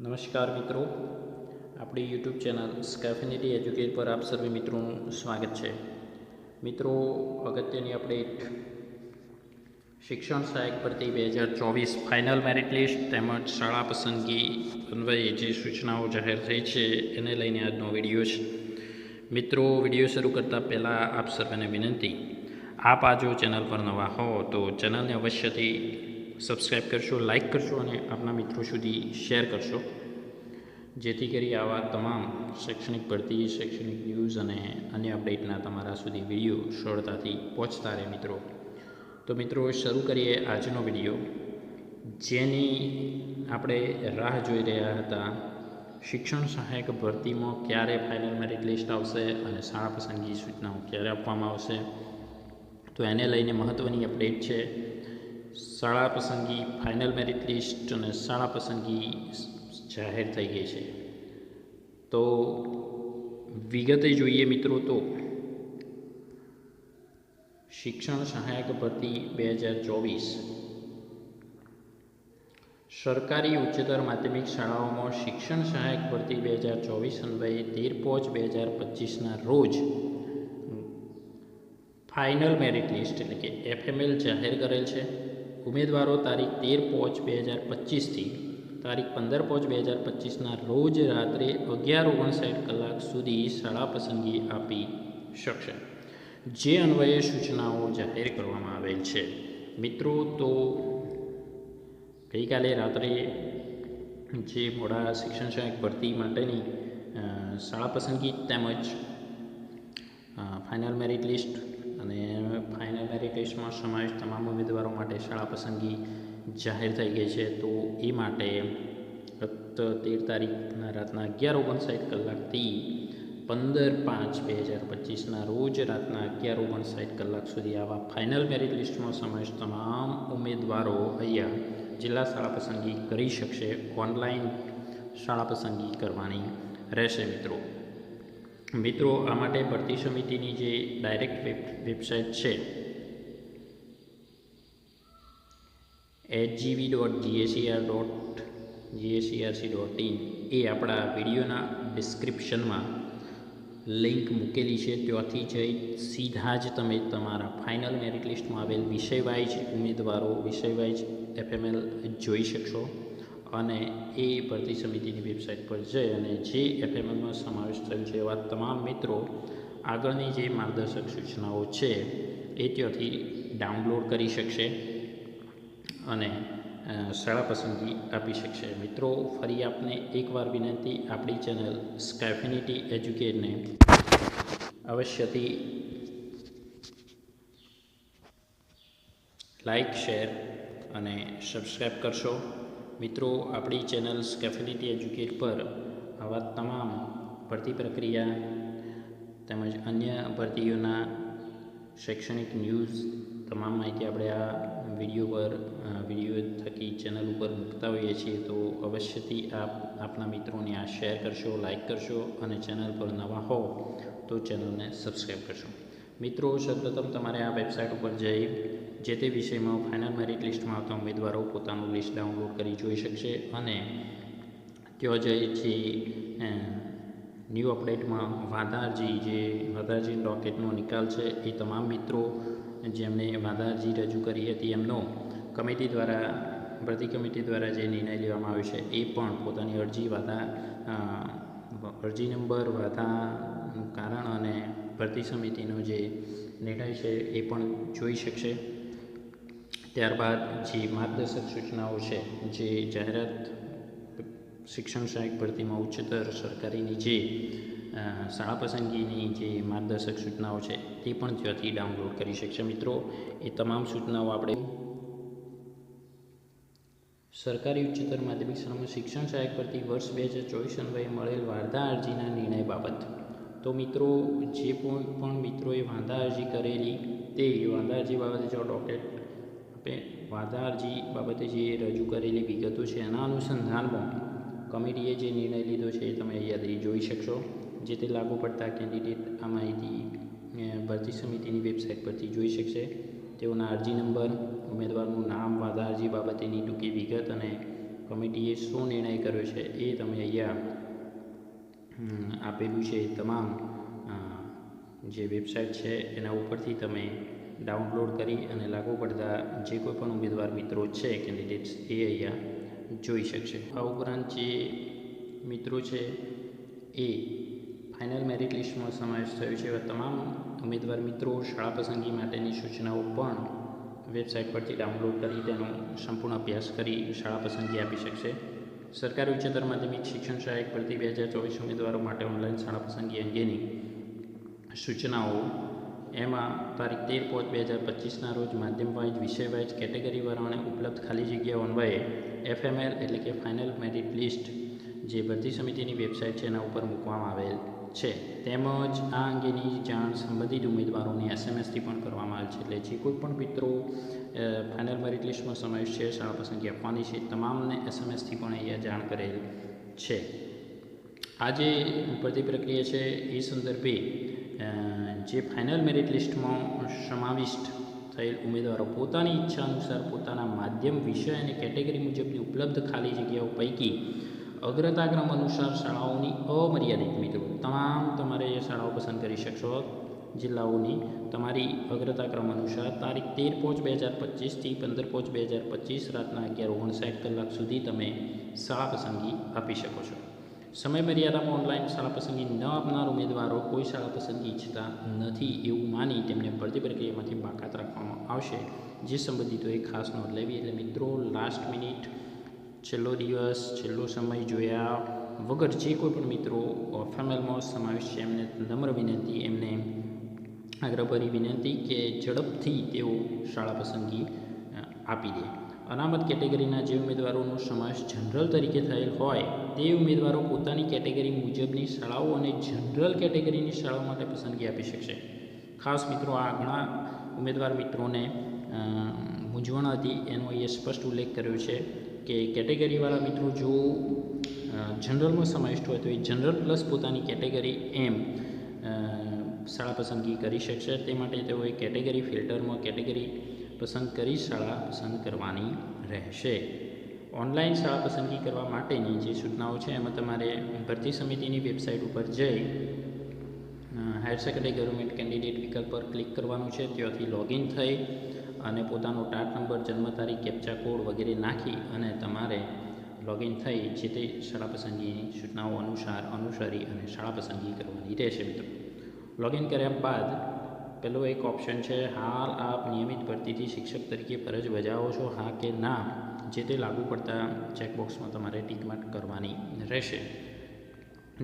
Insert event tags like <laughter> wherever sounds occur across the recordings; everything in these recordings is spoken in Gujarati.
નમસ્કાર મિત્રો. આપણી યુટ્યુબ ચેનલ સ્કેફિનિટી એજ્યુકેટ પર આપ સર્વે મિત્રોનું સ્વાગત છે. મિત્રો, અગત્યની અપડેટ શિક્ષણ સહાયક ભરતી બે હજાર ચોવીસ ફાઇનલ મેરિટ લિસ્ટ તેમજ શાળા પસંદગી અન્વયે જે સૂચનાઓ જાહેર થઈ છે એને લઈને આજનો વીડિયો છે. મિત્રો, વીડિયો શરૂ કરતાં પહેલાં આપ સર્વેને વિનંતી. આપ આ ચેનલ પર નવા હો તો ચેનલને અવશ્યથી સબસ્ક્રાઈબ કરશો લાઇક કરશો અને આપના મિત્રો સુધી શેર કરશો. જેથી કરી આવા તમામ શૈક્ષણિક ભરતી, શૈક્ષણિક ન્યૂઝ અને અન્ય અપડેટના તમારા સુધી વીડિયો સરળતાથી પહોંચતા રહે મિત્રો. તો મિત્રો, શરૂ કરીએ આજનો વીડિયો જેની આપણે રાહ જોઈ રહ્યા હતા, શિક્ષણ સહાયક ભરતીમાં ક્યારે ફાઇનલ મેરિટ લિસ્ટ આવશે અને શાળા પસંદગી સૂચનાઓ ક્યારે આપવામાં આવશે? તો એને લઈને મહત્ત્વની અપડેટ છે. શાળા પસંદગી ફાઇનલ મેરિટ લિસ્ટ અને શાળા પસંદગી જાહેર થઈ ગઈ છે. તો વિગતે જોઈએ મિત્રો તો, શિક્ષણ સહાયક ભરતી બે હજાર ચોવીસ. સરકારી ઉચ્ચતર માધ્યમિક શાળાઓમાં શિક્ષણ સહાયક ભરતી બે હજાર ચોવીસ અન્વયે તેર પોચ બે હજાર પચીસના રોજ ફાઇનલ મેરિટ લિસ્ટ એટલે કે એફએમએલ જાહેર કરેલ છે. ઉમેદવારો તારીખ તેર પોચ બે હજાર પચીસથી તારીખ પંદર પોચ બે હજાર પચીસના રોજ રાત્રે અગિયાર ઓગણસાઠ કલાક સુધી શાળા પસંદગી આપી શકશે. જે અન્વયે સૂચનાઓ જાહેર કરવામાં આવેલ છે. મિત્રો, તો ગઈકાલે રાત્રે જે મોડા શિક્ષણ સહાયક ભરતી માટેની શાળા પસંદગી તેમજ ફાઇનલ મેરિટ લિસ્ટ અને ફાઇનલ સમાવેશ તમામ ઉમેદવારો માટે શાળા પસંદગી જાહેર થઈ ગઈ છે. તો એ માટે ગત તેર તારીખના રાતના અગિયાર ઓગણસાઠ કલાકથી પંદર પાંચ બે હજાર પચીસના રોજ રાતના અગિયાર ઓગણસાઠ કલાક સુધી આવા ફાઇનલ મેરિટ લિસ્ટમાં સમાવેશ તમામ ઉમેદવારો અહીંયા જિલ્લા શાળા પસંદગી કરી શકશે. ઓનલાઈન શાળા પસંદગી કરવાની રહેશે મિત્રો. મિત્રો, આ માટે ભરતી સમિતિની જે ડાયરેક્ટ વેબ વેબસાઇટ છે HGV dot GACR dot GSCRC dot in એ આપણા વિડીયોના ડિસ્ક્રિપ્શનમાં લિંક મૂકેલી છે. ત્યાંથી જઈ સીધા જ તમે તમારા ફાઇનલ મેરિટ લિસ્ટમાં આવેલ વિષય વાઇઝ ઉમેદવારો વિષયવાઇઝ એફએમએલ જોઈ શકશો અને એ ભરતી સમિતિની વેબસાઇટ પર જઈ અને જે એફએમએલમાં સમાવેશ થયેલ છે એવા તમામ મિત્રો આગળની જે માર્ગદર્શક સૂચનાઓ છે એ ત્યાંથી ડાઉનલોડ કરી શકશે. અને શાળા પસંદગી આપી શકશે. મિત્રો, ફરી આપને એકવાર વિનંતી, આપણી ચેનલ સ્કેફિનિટી એજ્યુકેટને અવશ્યથી લાઇક શેર અને સબસ્ક્રાઈબ કરશો. મિત્રો, આપણી ચેનલ સ્કેફિનિટી એજ્યુકેટ પર આવા તમામ ભરતી પ્રક્રિયા તેમજ અન્ય ભરતીઓના શૈક્ષણિક ન્યૂઝ તમામ માહિતી આપણે આ વીડિયો પર વીડિયો થકી ચેનલ ઉપર મૂકતા હોઈએ છીએ, તો અવશ્યથી આપ, આપના મિત્રોને આ શેર કરશો લાઇક કરશો અને ચેનલ પર નવા હો, તો ચેનલને સબસ્ક્રાઈબ કરશો. મિત્રો સૌપ્રથમ તમારે આ વેબસાઇટ ઉપર જઈ, જે તે વિષયમાં ફાઇનલ મેરિટ લિસ્ટમાં આવતા ઉમેદવારો પોતાનું લિસ્ટ ડાઉનલોડ કરી જોઈ શકશે અને ત્યાં જઈ જે ન્યૂ અપડેટમાં વાદારજી જે વાદારજી રોકેટનો નિકાલ છે, એ તમામ મિત્રો જેમણે વાંધા રજૂ કરી હતી, એમનો કમિટી દ્વારા, ભરતી કમિટી દ્વારા જે નિર્ણય લેવામાં આવ્યો છે, એ પણ પોતાની અરજી વાધા અરજી નંબર વાધા કારણ અને ભરતી સમિતિનો જે નિર્ણય છે, એ પણ જોઈ શકશે. ત્યારબાદ જે માર્ગદર્શક સૂચનાઓ છે, જે જાહેરાત શિક્ષણ સહાયક ભરતીમાં ઉચ્ચતર સરકારીની જે શાળા પસંદગીની જે માર્ગદર્શક સૂચનાઓ છે, તે પણ ત્યાંથી ડાઉનલોડ કરી શકશે. મિત્રો, એ તમામ સૂચનાઓ આપણે સરકારી ઉચ્ચતર માધ્યમિક શાળામાં શિક્ષણ સહાયક ભરતી વર્ષ બે હજાર ચોવીસ અન્વયે મળેલ વાંધા અરજીના નિર્ણય બાબત. તો મિત્રો, જે પણ મિત્રોએ વાંધા અરજી કરેલી, તે વાંધા અરજી બાબતે જો ડોકેટ આપણે વાંધા અરજી બાબતે જે રજૂ કરેલી વિગતો છે, એના અનુસંધાનમાં કમિટીએ જે નિર્ણય લીધો છે એ તમે યાદી જોઈ શકશો. જે તે લાગુ પડતા કેન્ડિડેટ આ માહિતી ભરતી સમિતિની વેબસાઇટ પરથી જોઈ શકશે. તેઓના અરજી નંબર, ઉમેદવારનું નામ વાંધા અરજી બાબતેની ટૂંકી વિગત અને કમિટીએ શું નિર્ણય કર્યો છે એ તમે અહીંયા આપેલું છે. તમામ જે વેબસાઇટ છે એના ઉપરથી તમે ડાઉનલોડ કરી અને લાગુ પડતા જે કોઈ પણ ઉમેદવાર મિત્રો છે, કેન્ડિડેટ્સ, એ અહીંયા જોઈ શકશે. આ ઉપરાંત જે મિત્રો છે એ ફાઇનલ મેરિટ લિસ્ટમાં સમાવેશ થયો છે એવા તમામ ઉમેદવાર મિત્રો શાળા પસંદગી માટેની સૂચનાઓ પણ વેબસાઇટ પરથી ડાઉનલોડ કરી તેનો સંપૂર્ણ અભ્યાસ કરી શાળા પસંદગી આપી શકશે. સરકારી ઉચ્ચતર માધ્યમિક શિક્ષણ સહાયક ભરતી બે હજાર ચોવીસ ઉમેદવારો માટે ઓનલાઈન શાળા પસંદગી અંગેની સૂચનાઓ એમાં તારીખ તેર પાંચ બે હજાર પચીસના રોજ માધ્યમ વાઇઝ, વિષય વાઇઝ, કેટેગરી વરાણે ઉપલબ્ધ ખાલી જગ્યાઓ અન્વયે એફએમએલ એટલે કે ફાઇનલ મેરિટ લિસ્ટ જે ભરતી સમિતિની વેબસાઇટ છે એના ઉપર મૂકવામાં આવેલ છે. તેમજ આ અંગેની જાણ સંબંધિત ઉમેદવારોને એસએમએસથી પણ કરવામાં આવેલ છે. એટલે જે કોઈ પણ મિત્રો ફાઇનલ મેરિટ લિસ્ટમાં સમાવેશ છે, શાળા પસંદગી આપવાની છે, તમામને એસએમએસથી પણ અહીંયા જાણ કરેલ છે. આ જે ભરતી પ્રક્રિયા છે, એ સંદર્ભે જે ફાઇનલ મેરિટ લિસ્ટમાં સમાવિષ્ટ થયેલ ઉમેદવારો પોતાની ઈચ્છા અનુસાર પોતાના માધ્યમ વિષય અને કેટેગરી મુજબની ઉપલબ્ધ ખાલી જગ્યાઓ પૈકી અગ્રતાક્રમ અનુસાર શાળાઓની અમર્યાદિત મિત્રો, તમામ તમારે શાળાઓ પસંદ કરી શકશો. જિલ્લાઓની તમારી અગ્રતાક્રમ અનુસાર તારીખ તેર પાંચ બે હજાર પચીસથી પંદર પાંચ બે હજાર પચીસ રાતના અગિયાર ઓગણસાઠ કલાક સુધી તમે શાળા પસંદગી આપી શકો છો. સમય મર્યાદામાં ઓનલાઈન શાળા પસંદગી ન આપનાર ઉમેદવારો કોઈ શાળા પસંદગી ઈચ્છતા નથી એવું માની તેમને ભરતી પ્રક્રિયામાંથી બાકાત રાખવામાં આવશે. જે સંબંધિતોએ ખાસ નોંધ લેવી એટલે મિત્રો લાસ્ટ મિનિટ છેલ્લો દિવસ, છેલ્લો સમય જોયા વગર જે કોઈ પણ મિત્રો ફેમેલમાં સમાવેશ છે, એમને નમ્ર વિનંતી, એમને આગ્રહભરી વિનંતી કે ઝડપથી તેઓ શાળા પસંદગી આપી દે. અનામત કેટેગરીના જે ઉમેદવારોનો સમાવેશ જનરલ તરીકે થયેલ હોય, તે ઉમેદવારો પોતાની કેટેગરી મુજબની શાળાઓ અને જનરલ કેટેગરીની શાળાઓ માટે પસંદગી આપી શકશે. ખાસ મિત્રો, આ ઘણા ઉમેદવાર મિત્રોને મૂંઝવણ હતી, એનો એ સ્પષ્ટ ઉલ્લેખ કર્યો છે કે કેટેગરીવાળા મિત્રો જો જનરલમાં સમાવિષ્ટ હોય તો એ જનરલ પ્લસ પોતાની કેટેગરી એમ શાળા પસંદગી કરી શકશે. તે માટે તેઓએ કેટેગરી ફિલ્ટરમાં કેટેગરી પસંદ કરી શાળા પસંદ કરવાની રહેશે. ઓનલાઈન શાળા પસંદગી કરવા માટેની જે સૂચનાઓ છે, એમાં તમારે ભરતી સમિતિની વેબસાઇટ ઉપર જઈ હાયર સેકન્ડરી ગવર્મેન્ટ કેન્ડિડેટ વિકલ્પ પર ક્લિક કરવાનું છે, ત્યાંથી લોગિન થઈ અને પોતાનો ટાટ નંબર, જન્મ તારીખ, કેપ્ચા કોડ વગેરે નાખી અને તમારે લોગિન થઈ જે તે શાળા પસંદગીની સૂચનાઓ અનુસાર અનુસરી અને શાળા પસંદગી કરવાની રહેશે મિત્રો. લોગિન કર્યા બાદ પેલો એક ઓપ્શન છે, હાલ આપ નિયમિત ભરતીથી શિક્ષક તરીકે ફરજ બજાવો છો, હા કે ના? જે તે લાગુ પડતા ચેકબોક્સમાં તમારે ટીકમાર્ક કરવાની રહેશે.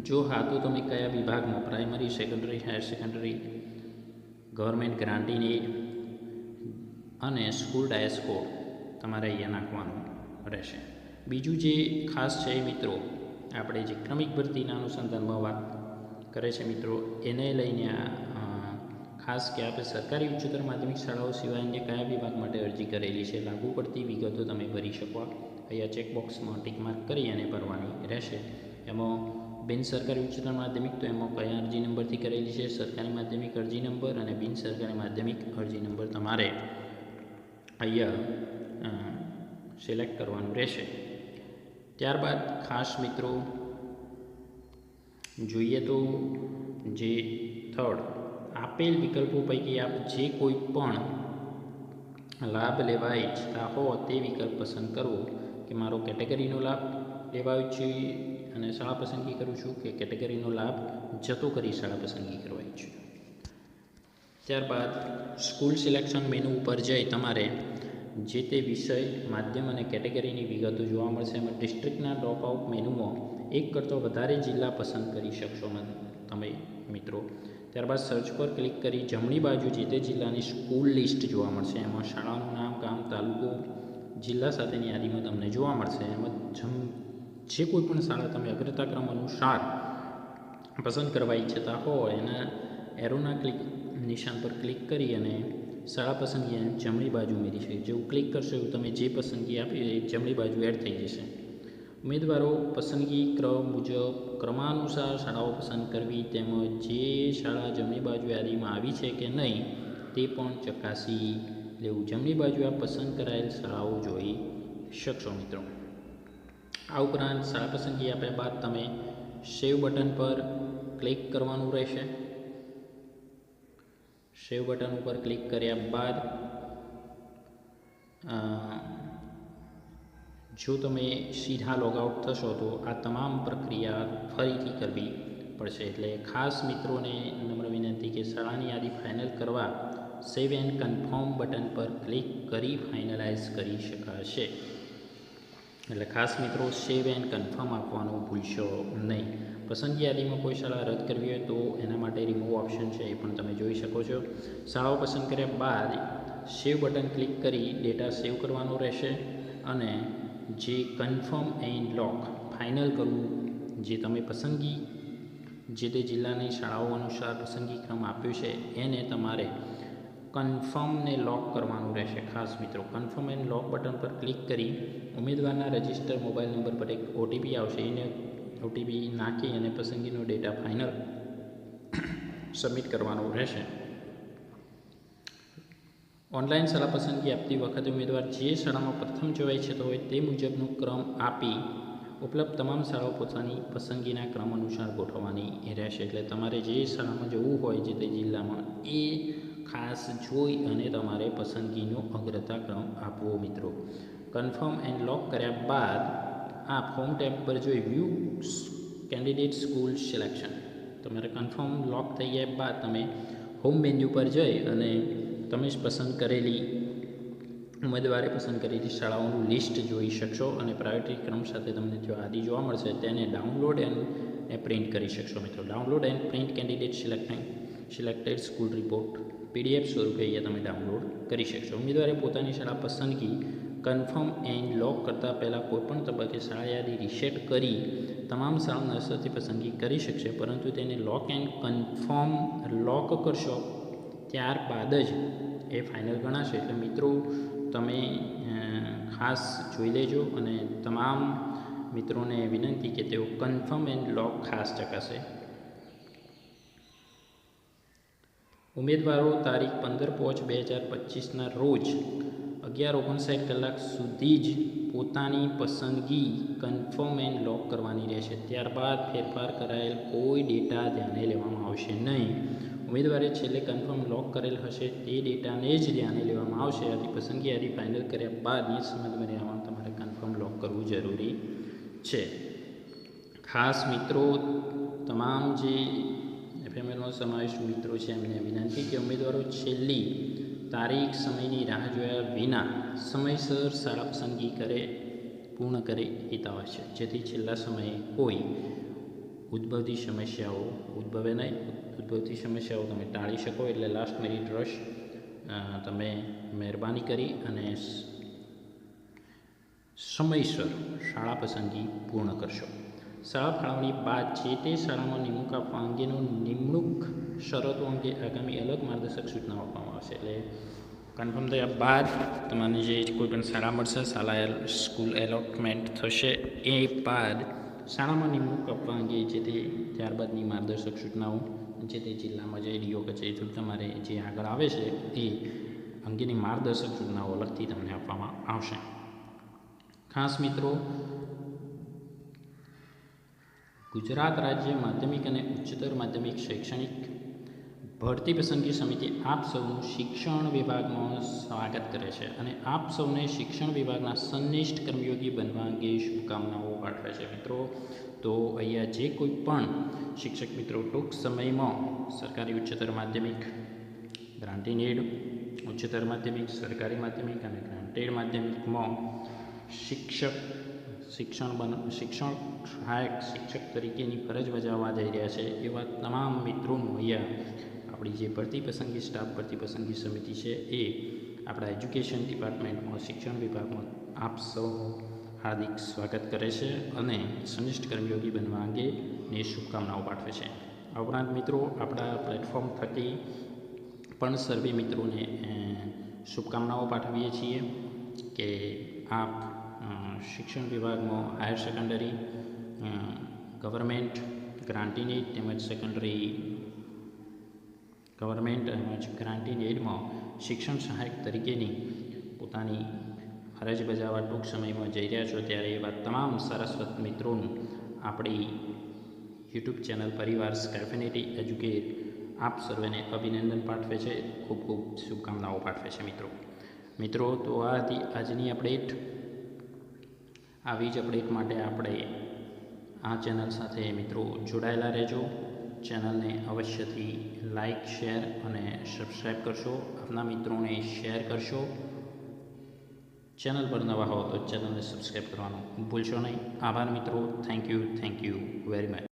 જો હા, તો તમે કયા વિભાગમાં? Primary, secondary, higher secondary, government grant in અને સ્કૂલ ડાયસ્કો તમારે અહીંયા નાખવાનું રહેશે. બીજું જે ખાસ છે મિત્રો, આપણે જે ક્રમિક ભરતીના અનુસંધાનમાં વાત કરે છે મિત્રો, એને લઈને આ ખાસ કે આપણે સરકારી ઉચ્ચતર માધ્યમિક શાળાઓ સિવાય અન્ય કયા વિભાગ માટે અરજી કરેલી છે, લાગુ પડતી વિગતો તમે ભરી શકો. અહીંયા ચેકબોક્સમાં ટીક માર્ક કરી અને ભરવાની રહેશે. એમાં બિન સરકારી ઉચ્ચતર માધ્યમિક તો એમાં કયા અરજી નંબરથી કરેલી છે? સરકારી માધ્યમિક અરજી નંબર અને બિન સરકારી માધ્યમિક અરજી નંબર તમારે અહીંયા સિલેક્ટ કરવાનું રહેશે. ત્યારબાદ ખાસ મિત્રો, જોઈએ તો જે થર્ડ આપેલ વિકલ્પો પૈકી આપ જે કોઈ પણ લાભ લેવા ઈચ્છતા હો તે વિકલ્પ પસંદ કરવો કે મારો કેટેગરીનો લાભ લેવા ઈચ્છું અને શાળા પસંદગી કરું છું કે કેટેગરીનો લાભ જતો કરી શાળા પસંદગી કરવા ઈચ્છું ત્યારબાદ સ્કૂલ સિલેક્શન મેનુ ઉપર જઈ તમારે જે તે વિષય, માધ્યમ અને કેટેગરીની વિગતો જોવા મળશે એમાં ડિસ્ટ્રિક્ટના ડ્રોપ આઉટ મેનુમાં એક કરતો વધારે જિલ્લા પસંદ કરી શકશો તમે મિત્રો. ત્યારબાદ સર્ચ પર ક્લિક કરી જમણી બાજુ જે તે જિલ્લાની સ્કૂલ લિસ્ટ જોવા મળશે. એમાં શાળાનું નામ, ગામ, તાલુકો, જિલ્લા સાથેની યાદીમાં તમને જોવા મળશે. એમાં જમ, જે કોઈ પણ શાળા તમે અગ્રતાક્રમ અનુસાર પસંદ કરવા ઈચ્છતા હો એના એરોના ક્લિક નિશાન પર ક્લિક કરી અને શાળા પસંદગી જમણી બાજુ ઉમેરી છે. જેવું ક્લિક કરશો એવું તમે જે પસંદગી આપી એ જમણી બાજુ એડ થઈ જશે. ઉમેદવારો પસંદગી ક્રમ મુજબ ક્રમાનુસાર શાળાઓ પસંદ કરવી તેમજ જે શાળા જમણી બાજુ યાદીમાં આવી છે કે નહીં તે પણ ચકાસી લેવું. જમણી બાજુ આ પસંદ કરાયેલ શાળાઓ જોઈ શકશો મિત્રો. આ ઉપરાંત શાળા પસંદગી આપ્યા બાદ તમે સેવ બટન પર ક્લિક કરવાનું રહેશે. સેવ બટન ઉપર ક્લિક કર્યા બાદ જો તમે સીધા લોગઆઉટ થશો તો આ તમામ પ્રક્રિયા ફરીથી કરવી પડશે. એટલે ખાસ મિત્રોને નમ્ર વિનંતી કે શાળાની યાદી ફાઇનલ કરવા સેવ એન્ડ કન્ફર્મ બટન પર ક્લિક કરી ફાઇનલાઇઝ કરી શકાશે. એટલે ખાસ મિત્રો સેવ એન્ડ કન્ફર્મ આપવાનું ભૂલશો નહીં. પસંદગી યાદીમાં કોઈ શાળા રદ કરવી હોય તો એના માટે રિમૂવ ઓપ્શન છે એ પણ તમે જોઈ શકો છો. શાળાઓ પસંદ કર્યા બાદ સેવ બટન ક્લિક કરી ડેટા સેવ કરવાનો રહેશે અને જે કન્ફર્મ એન્ડ લોક ફાઇનલ કરવું, જે તમે પસંદગી, જે તે જિલ્લાની શાળાઓ અનુસાર પસંદગી ક્રમ આપ્યો છે, એને તમારે કન્ફર્મને લોક કરવાનું રહેશે. ખાસ મિત્રો, કન્ફર્મ એન્ડ લોક બટન પર ક્લિક કરી ઉમેદવારના રજિસ્ટર મોબાઈલ નંબર પર એક ઓટીપી આવશે. એને ઓટીપી નાખી અને પસંદગીનો ડેટા ફાઇનલ <coughs> સબમિટ કરવાનો રહેશે. ઓનલાઈન શાળા પસંદગી આપતી વખતે ઉમેદવાર જે શાળામાં પ્રથમ જોવા ઈચ્છતો હોય તે મુજબનો ક્રમ આપી ઉપલબ્ધ તમામ શાળાઓ પોતાની પસંદગીના ક્રમ અનુસાર ગોઠવવાની રહેશે. એટલે તમારે જે શાળામાં જવું હોય જે તે જિલ્લામાં એ ખાસ જોઈ અને તમારે પસંદગીનો અગ્રતા ક્રમ આપવો મિત્રો. કન્ફર્મ એન્ડ લોક કર્યા બાદ આ ફોર્મ ટેબ પર જોઈ વ્યૂ કેન્ડિડેટ સ્કૂલ સિલેક્શન તમારે કન્ફર્મ લોક થઈ ગયા બાદ તમે હોમ મેન્યુ પર જઈ અને તમે જ પસંદ કરેલી, ઉમેદવારે પસંદ કરેલી શાળાઓનું લિસ્ટ જોઈ શકશો અને પ્રાયોરિટી ક્રમ સાથે તમને જો યાદી જોવા મળશે તેને ડાઉનલોડ એન્ડ પ્રિન્ટ કરી શકશો મિત્રો. Download and print candidate selecting selected school report, PDF સ્વરૂપે અહીંયા તમે ડાઉનલોડ કરી શકશો. ઉમેદવારે પોતાની શાળા પસંદગી કન્ફર્મ એન્ડ લોક કરતાં પહેલાં કોઈપણ તબક્કે શાળા યાદી રીસેટ કરી તમામ શાળા નર્સરથી પસંદગી કરી શકશે, પરંતુ તેને લોક એન્ડ કન્ફર્મ લોક કરશો ત્યારબાદ જ એ ફાઇનલ ગણાશે. એટલે મિત્રો, તમે ખાસ જોઈ લેજો અને તમામ મિત્રોને વિનંતી કે તેઓ કન્ફર્મ એન્ડ લોક ખાસ ચકાસે. ઉમેદવારો તારીખ પંદર પાંચ બે હજાર પચીસના રોજ અગિયાર ઓગણસાઠ કલાક સુધી જ પોતાની પસંદગી કન્ફર્મ એન્ડ લોક કરવાની રહેશે. ત્યારબાદ ફેરફાર કરાયેલ કોઈ ડેટા ધ્યાને લેવામાં આવશે નહીં. ઉમેદવારે છેલ્લે કન્ફર્મ લોક કરેલ હશે તે ડેટાને જ ધ્યાને લેવામાં આવશે. આથી પસંદગી યાદી ફાઇનલ કર્યા બાદ એ સમય દરમિયાન તમારે કન્ફર્મ લોક કરવું જરૂરી છે. ખાસ મિત્રો, તમામ જે એફએમએલનો સમાવેશ મિત્રો છે, એમને વિનંતી કે ઉમેદવારો છેલ્લી તારીખ સમયની રાહ જોયા વિના સમયસર સારા પસંદગી કરે, પૂર્ણ કરે હિતાવશ છે. જેથી છેલ્લા સમયે કોઈ ઉદ્ભવતી સમસ્યાઓ ઉદ્ભવે નહીં. ઉદ્ભવતી સમસ્યાઓ તમે ટાળી શકો એટલે લાસ્ટ મેરિટ રશ તમે મહેરબાની કરી અને સમયસર શાળા પસંદગી પૂર્ણ કરશો. શાળા ફાળવણી બાદ જે તે શાળામાં નિમણૂક આપવા અંગેનું નિમણૂક શરતો અંગે આગામી અલગ માર્ગદર્શક સૂચનાઓ આપવામાં આવશે. એટલે કન્ફર્મ થયા બાદ તમને જે કોઈ પણ શાળા મળશે, શાળા સ્કૂલ એલોટમેન્ટ થશે, એ બાદ શાળામાં નિમણૂક આપવા અંગે જે તે ત્યારબાદની માર્ગદર્શક સૂચનાઓ જે તે જિલ્લામાં જે ડીઓ કચેરી થ્રુ તમારે જે આગળ આવે છે, એ અંગેની માર્ગદર્શક સૂચનાઓ અલગથી તમને આપવામાં આવશે. ખાસ મિત્રો, ગુજરાત રાજ્ય માધ્યમિક અને ઉચ્ચતર માધ્યમિક શૈક્ષણિક ભરતી પસંદગી સમિતિ આપ સૌનું શિક્ષણ વિભાગમાં સ્વાગત કરે છે અને આપ સૌને શિક્ષણ વિભાગના સંનિષ્ઠ કર્મયોગી બનવા અંગે શુભકામનાઓ પાઠવે છે. મિત્રો, તો અહીંયા જે કોઈ પણ શિક્ષક મિત્રો ટૂંક સમયમાં સરકારી ઉચ્ચતર માધ્યમિક, ગ્રાન્ટી નીડ, ઉચ્ચતર માધ્યમિક, સરકારી માધ્યમિક અને ગ્રાન્ટેડ માધ્યમિકમાં શિક્ષક, શિક્ષણ બન, શિક્ષણ સહાયક શિક્ષક તરીકેની ફરજ બજાવવા જઈ રહ્યા છે એવા તમામ મિત્રોનું અહીંયા આપણી જે ભરતી પસંદગી સ્ટાફ ભરતી પસંદગી સમિતિ છે એ આપણા એજ્યુકેશન ડિપાર્ટમેન્ટમાં શિક્ષણ વિભાગમાં આપ સૌ હાર્દિક સ્વાગત કરે છે અને સંનિષ્ઠ કર્મયોગી બનવા અંગેની શુભકામનાઓ પાઠવે છે. ઉપરાંત મિત્રો, આપણા પ્લેટફોર્મ થકી પણ સર્વે મિત્રોને શુભકામનાઓ પાઠવીએ છીએ કે આપ શિક્ષણ વિભાગમાં હાયર સેકન્ડરી ગવર્મેન્ટ ગ્રાન્ટીની તેમજ સેકન્ડરી ગવર્મેન્ટ તેમજ ગ્રાન્ટીન એડમાં શિક્ષણ સહાયક તરીકેની પોતાની ફરજ બજાવવા ટૂંક સમયમાં જઈ રહ્યા છો, ત્યારે એવા તમામ સરસ્વત મિત્રોનું આપણી યુટ્યુબ ચેનલ પરિવાર સ્કેફિનિટી એજ્યુકેટ આપ સર્વેને અભિનંદન પાઠવે છે. ખૂબ ખૂબ શુભકામનાઓ પાઠવે છે મિત્રો. મિત્રો, તો આ હતી આજની અપડેટ. આવી જ અપડેટ માટે આપણે આ ચેનલ સાથે મિત્રો જોડાયેલા રહેજો. ચેનલને અવશ્યથી લાઇક શેર અને સબસ્ક્રાઈબ કરશો. આપના મિત્રોને શેર કરશો. ચેનલ પર નવા હો તો ચેનલને સબસ્ક્રાઈબ કરવાનું ભૂલશો નહીં. આભાર મિત્રો. Thank you. Thank you very much.